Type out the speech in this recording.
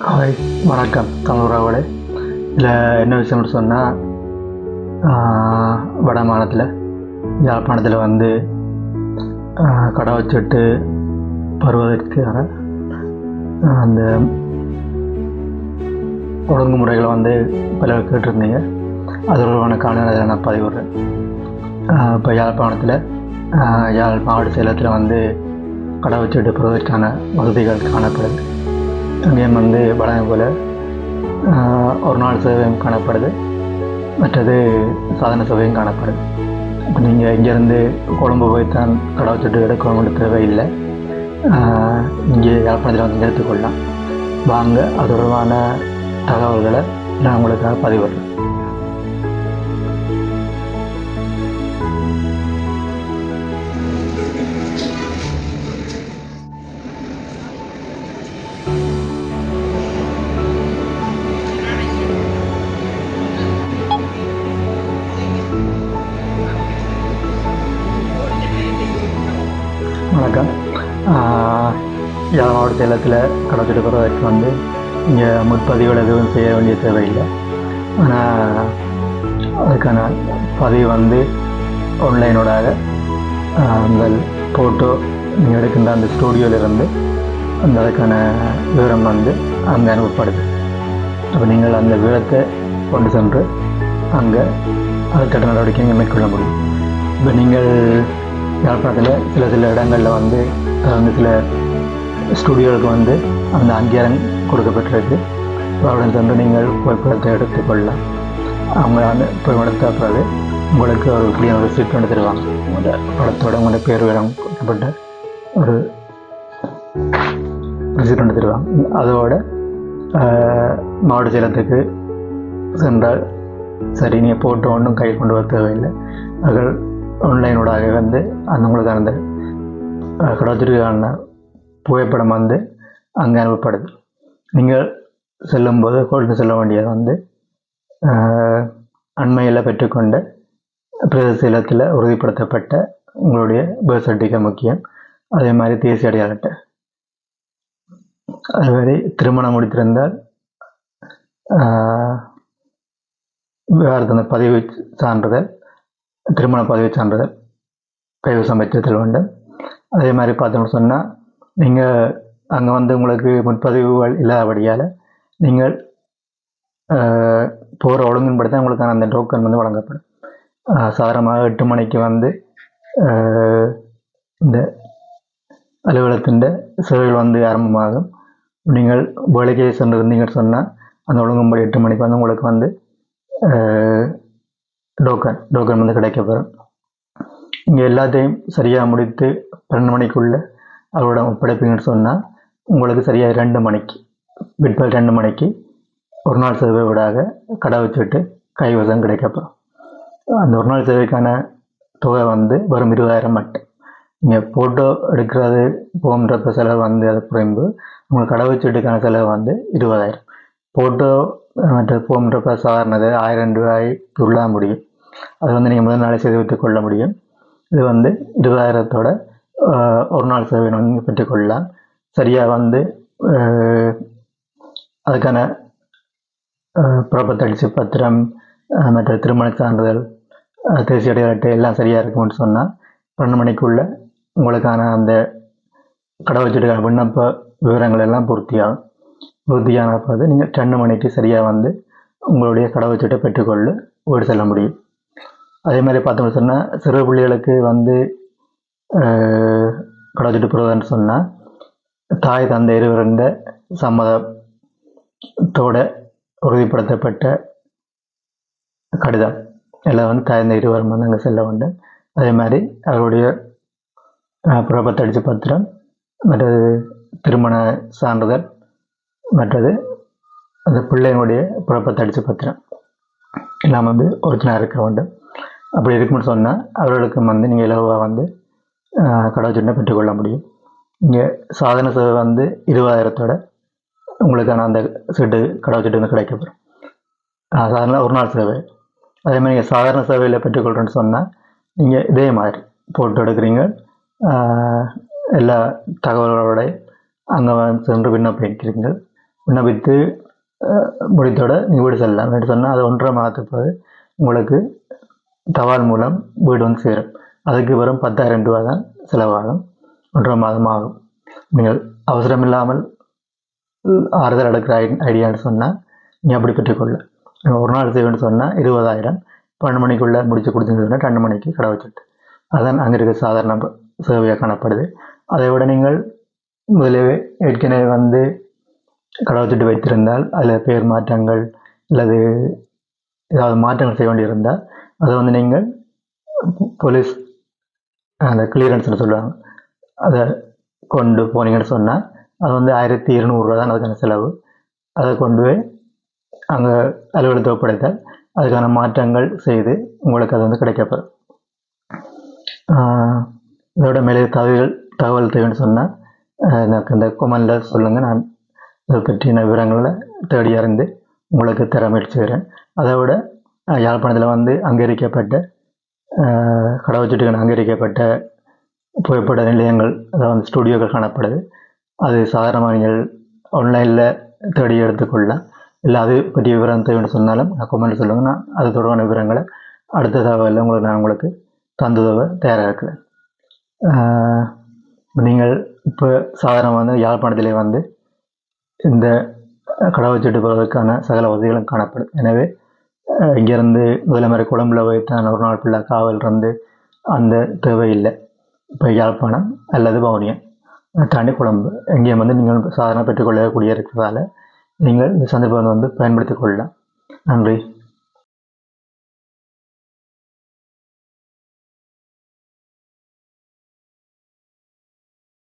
Hi வணக்கம் தமிழ் இதில் என்ன விஷயம்னு சொன்னால் வட மாநிலத்தில் யாழ்ப்பாணத்தில் வந்து கடை வச்சுட்டு வருவதற்கான ஆஹ், அந்த ஒழுங்குமுறைகளை வந்து பல கேட்டிருந்தீங்க. அது தொடர்பான காலநிலை நான் பதிவிடுறேன். இப்போ யாழ்ப்பாணத்தில் யாழ் மாவட்ட சேலத்தில் வந்து கடை வச்சுட்டு போவதற்கான வசதிகள் காணப்படுது. அங்கேயும் வந்து வழங்க போல் ஒரு நாள் சேவையும் காணப்படுது. மற்றது சாதன சேவையும் காணப்படுது. இப்போ நீங்கள் இங்கேருந்து கொழும்பு போய் தான் கடை எடுக்கணும்னு தேவையில்லை. இங்கே யாழ்ப்பாணத்தில் வந்து எடுத்துக்கொள்ளலாம் வாங்க அது தொடர்பான தகவல்களை நான் உங்களுக்காக பதிவிடுறேன். யாழ் மாவட்ட சேலத்தில் கடை வச்சுட்டு வந்து இங்கே முற்பதிவுகள் எதுவும் செய்ய வேண்டிய தேவையில்லை. ஆனால் அதுக்கான பதிவு வந்து ஆன்லைனோடாக அந்த ஃபோட்டோ நீங்கள் எடுக்கின்ற அந்த ஸ்டூடியோவிலிருந்து அந்த அதுக்கான விவரம் வந்து அங்கே அனுப்பப்படுது. அப்போ நீங்கள் அந்த விவரத்தை கொண்டு சென்று அங்கே அதுக்கட்ட நடவடிக்கை மேற்கொள்ள முடியும். இப்போ நீங்கள் யாழ்ப்பாணத்தில் சில சில இடங்களில் வந்து வந்து சில ஸ்டுடியோவுக்கு வந்து அந்த அங்கீகாரம் கொடுக்கப்பட்டிருக்கு. அவருடன் சென்று நீங்கள் புகைப்படத்தை எடுத்துக்கொள்ளலாம் அவங்க அந்த புகைப்படத்தை பிறகு உங்களுக்கு ஒரு புதிய ஒரு சீட் ஒன்று தருவாங்க. உங்களோட படத்தோட உங்களோட பேர் விடம் கொடுக்கப்பட்ட ஒரு சீட் ஒன்று தருவாங்க. அதோட மாவட்ட செயலத்துக்கு சென்றால் சரி நீங்கள் போட்டு ஒன்றும் கை கொண்டு வர தேவையில்லை. அவர்கள் ஆன்லைனோடாக வந்து அந்த உங்களுக்கு அந்த கடத்திற்கான புகைப்படம் வந்து அங்கே அனுப்பப்படுது. நீங்கள் செல்லும்போது கொண்டு செல்ல வேண்டியது வந்து அண்மையில் பெற்றுக்கொண்ட பிரதேச சேலத்தில் உறுதிப்படுத்தப்பட்ட உங்களுடைய பேர்த் சர்டிஃபிகேட் முக்கியம். அதே மாதிரி தேசிய அடையாள அட்டை. மாதிரி திருமணம் முடித்திருந்தால் விவகாரத்தின் பதிவு சான்றிதழ் திருமண பதிவு சான்றிதழ் கைவசம் வைத்திருத்தல் வேண்டும். அதே மாதிரி பார்த்தோம்னு சொன்னால் நீங்கள் அங்கே வந்து உங்களுக்கு முன்பதிவுகள் இல்லாதபடியால் நீங்கள் போகிற ஒழுங்கின்படி தான் உங்களுக்கான அந்த டோக்கன் வந்து வழங்கப்படும். சாதாரணமாக எட்டு மணிக்கு வந்து இந்த அலுவலகத்தின் சேவைகள் வந்து ஆரம்பமாகும். நீங்கள் வேலைக்கு சென்றிருந்தீங்கன்னு சொன்னால் அந்த ஒழுங்கும்படி எட்டு மணிக்கு வந்து உங்களுக்கு வந்து டோக்கன் டோக்கன் வந்து கிடைக்கப்பெறும். இங்கே எல்லாத்தையும் சரியாக முடித்து பன்னெண்டு மணிக்குள்ளே அவரோட ஒப்படைப்பீங்கன்னு சொன்னால் உங்களுக்கு சரியாக ரெண்டு மணிக்கு பிற்பகல் ரெண்டு மணிக்கு ஒரு நாள் சேவை விடாக கடை வச்சுட்டு கைவசம் கிடைக்கப்படும் அந்த ஒரு நாள் சேவைக்கான தொகை வந்து வெறும் இருபதாயிரம் மட்டும். நீங்கள் ஃபோட்டோ எடுக்கிறது போன்றப்ப செலவு வந்து அது குறைந்து உங்களுக்கு கடை வச்சுட்டுக்கான செலவு வந்து இருபதாயிரம். ஃபோட்டோ மற்ற போன்றப்ப சாதாரணது ஆயிரம் ரூபாய் உள்ளாக முடியும். அது வந்து நீங்கள் முதல் நாளே செய்து வைத்துக் கொள்ள முடியும். இது வந்து இருபதாயிரத்தோட ஒரு நாள் சேவை நீங்கள் பெற்றுக்கொள்ளலாம் சரியாக வந்து அதுக்கான புறப்பத்தடிச்சு பத்திரம் மற்ற திருமண சான்றிதழ் தேசிய அடையாள எல்லாம் சரியாக இருக்கும்னு சொன்னால் பன்னெண்டு மணிக்குள்ளே உங்களுக்கான அந்த கடை வச்சுட்டுக்கான விண்ணப்ப விவரங்கள் எல்லாம் பூர்த்தியாகும். பூர்த்தியான போது நீங்கள் ரெண்டு மணிக்கு சரியாக வந்து உங்களுடைய கடை வச்சுட்டை பெற்றுக்கொள்ள வீடு செல்ல முடியும். அதே மாதிரி பார்த்தோம்னு சொன்னால் சிறு பிள்ளைகளுக்கு வந்து கடைச்சிட்டு போகிறதுன்னு சொன்னால் தாய் தந்தை இருவருந்த சம்மதத்தோட உறுதிப்படுத்தப்பட்ட கடிதம். எல்லாம் வந்து தாய் தந்தை இருவரும் வந்து அங்கே செல்ல வேண்டும். அதே மாதிரி அவருடைய புறப்பத்தடிச்ச பத்திரம் மற்றது திருமண சான்றிதழ் மற்றது அந்த பிள்ளையினுடைய புறப்பத்தடிச்ச பத்திரம். எல்லாம் வந்து ஒரிஜினலாக இருக்க வேண்டும். அப்படி இருக்குன்னு சொன்னால் அவர்களுக்கு வந்து நீங்கள் இலவாக வந்து கடவுச்சொன்னை பெற்றுக்கொள்ள முடியும். இங்கே சாதன சேவை வந்து இருபதாயிரத்தோட உங்களுக்கான அந்த சீட்டு கடவுச்சீட்டு வந்து கிடைக்கப்படும் சாதாரண ஒரு நாள் சேவை. அதே மாதிரி நீங்கள் சாதாரண சேவையில் பெற்றுக்கொள்கிறேன்னு சொன்னால் நீங்கள் இதே மாதிரி போட்டு எடுக்கிறீங்க. எல்லா தகவல்களோட அங்கே சென்று விண்ணப்பிக்கிறீங்க விண்ணப்பித்து முடித்தோட நீங்கள் வீடு செல்லலாம். வீடு சொன்னால் அது ஒன்றரை மாதத்துக்கு உங்களுக்கு தபால் மூலம் வீடு வந்து சேரும். அதுக்கு வெறும் பத்தாயிரம் ரூபா தான் செலவாகும். ஒன்றரை மாதம் ஆகும். நீங்கள் அவசரம் இல்லாமல் ஆறுதல் எடுக்கிற ஐ ஐடியான்னு சொன்னால் நீ அப்படி பெற்றுக்கொள்ள. ஒரு நாள் செய்வேன்னு சொன்னால் இருபதாயிரம் பன்னெண்டு மணிக்குள்ளே முடிச்சு கொடுத்தீங்கன்னா ரெண்டு மணிக்கு கடை வச்சுட்டு. அதான் அங்கே இருக்க சாதாரண சேவையாக காணப்படுது. அதை விட நீங்கள் முதலில் ஏற்கனவே வந்து கடை வச்சுட்டு வைத்திருந்தால் அதில் பேர் மாற்றங்கள் அல்லது ஏதாவது மாற்றங்கள் செய்ய வேண்டியிருந்தால் அதை வந்து நீங்கள் போலீஸ் அந்த கிளியரன்ஸ்னு சொல்லுவாங்க. அதை கொண்டு போனீங்கன்னு சொன்னால் அது வந்து ஆயிரத்தி இருநூறுவா தான் அதுக்கான செலவு. அதை கொண்டு போய் அங்கே அலுவலகத்தை ஒப்படைத்தால் அதுக்கான மாற்றங்கள் செய்து உங்களுக்கு அது வந்து கிடைக்கப்படும் இதோட மேலே தகவல் தகவல் தேவைன்னு சொன்னால் எனக்கு இந்த கொமெண்டில் சொல்லுங்கள் நான் இதை பற்றின விவரங்களை தேடி அறிந்து உங்களுக்கு தர முயற்சி செய்கிறேன் அதை விட யாழ்ப்பாணத்தில் வந்து அங்கீகரிக்கப்பட்ட கடவுச்சீட்டுகள் அங்கீகரிக்கப்பட்ட புகைப்பட நிலையங்கள் அதாவது ஸ்டுடியோக்கள் காணப்படுது. அது சாதாரணமாக நீங்கள் ஆன்லைனில் தேடி எடுத்துக்கொள்ளலாம் இல்லை அது பற்றிய விவரம் தேவைன்னு சொன்னாலும் நான் கொமெண்ட் சொல்லுங்கள் நான் அது தொடர்பான விவரங்களை அடுத்த தகவலில் உங்களுக்கு நான் உங்களுக்கு தந்துதவ தயாராக இருக்கிறேன். நீங்கள் இப்போ சாதாரணமாக வந்து யாழ்ப்பாணத்திலே வந்து இந்த கடவுச்சீட்டு போகிறதுக்கான சகல வசதிகளும் காணப்படும். எனவே இங்கேருந்து முதலமைச்சர் குழம்புல வைத்தான் ஒரு நாள் ஃபுல்லாக காவல் இருந்து அந்த தேவையில்லை. இப்போ யாழ்ப்பாணம் அல்லது வவுனியம் தாண்டி குழம்பு. இங்கே வந்து நீங்கள் சாதாரண பெற்றுக்கொள்ளக்கூடிய இருக்கிறதால நீங்கள் இந்த சந்தர்ப்பத்தை வந்து பயன்படுத்திக் கொள்ளலாம். நன்றி.